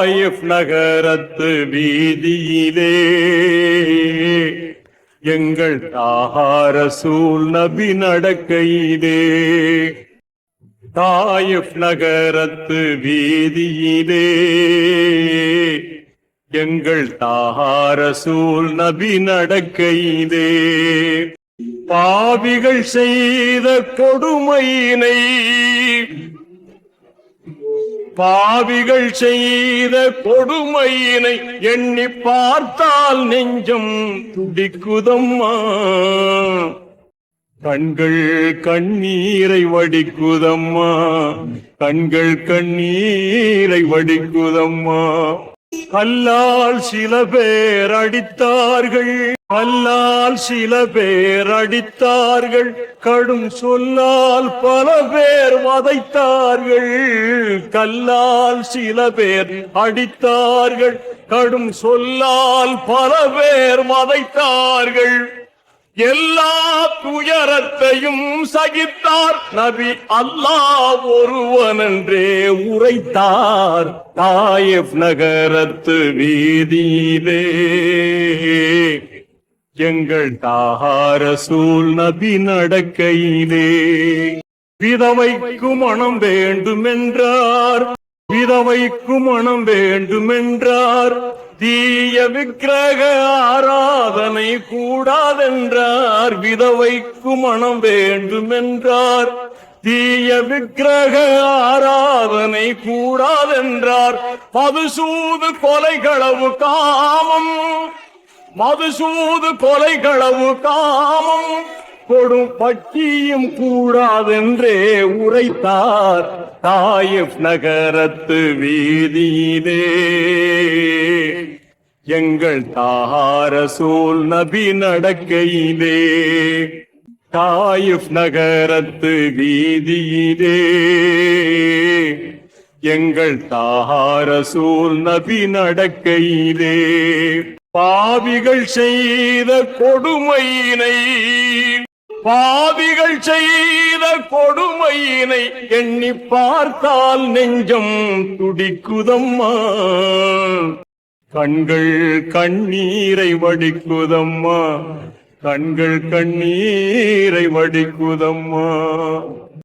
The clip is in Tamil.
தாயிப் நகரத்து வீதியிலே. எங்கள் தாகார சூல் நபி நடக்கையிலே. தாயிப் நகரத்து வீதியிலே. எங்கள் தாகார சூல் நபி நடக்கையிலே. பாவிகள் செய்த கொடுமையினை பாவிகள் செய்த கொடுமையினை எண்ணி பார்த்தால் நெஞ்சம் துடிக்குதம்மா. கண்கள் கண்ணீரை வடிக்குதம்மா. கண்கள் கண்ணீரை வடிக்குதம்மா. கல்லால் சில பேர் அடித்தார்கள். கல்லால் சில பேர் அடித்தார்கள் கடும் சொல்லால் பல பேர் வதைத்தார்கள். கல்லால் சில பேர் அடித்தார்கள் கடும் சொல்லால் பல பேர் வதைத்தார்கள். எல்லா துயரத்தையும் சகித்தார் நபி அல்லாஹ் ஒருவனன்றே உரைத்தார். தாயப் நகரத்து வீதியிலே. எங்கள் தாகார சூல் நபி நடக்கையிலே. விதவைக்கு மனம் வேண்டுமென்றார். விதவைக்கு மனம் வேண்டுமென்றார். தீய விக்கிரக ஆராதனை கூடாதென்றார். விதவைக்கு மனம் வேண்டுமென்றார். தீய விக்கிரக ஆராதனை கூடாதென்றார். பதுசூது கொலைகளவு காமம். மதுசூது கொலைகளவு காமம். கொடும் பட்டியும் கூடாதென்றே உரைத்தார் தாயிப் நகரத்து வீதியிலே. எங்கள் தார சூல் நபி நடக்கையிலே. தாயிப் நகரத்து வீதியிலே. எங்கள் தார சூல் நபி நடக்கையிலே. பாவிகள் செய்த கொடுமையினை பாவிகள் செய்த கொடுமையினை எண்ணி பார்த்தால் நெஞ்சம் துடிக்குதம்மா. கண்கள் கண்ணீரை வடிக்குதம்மா. கண்கள் கண்ணீரை வடிக்குதம்மா.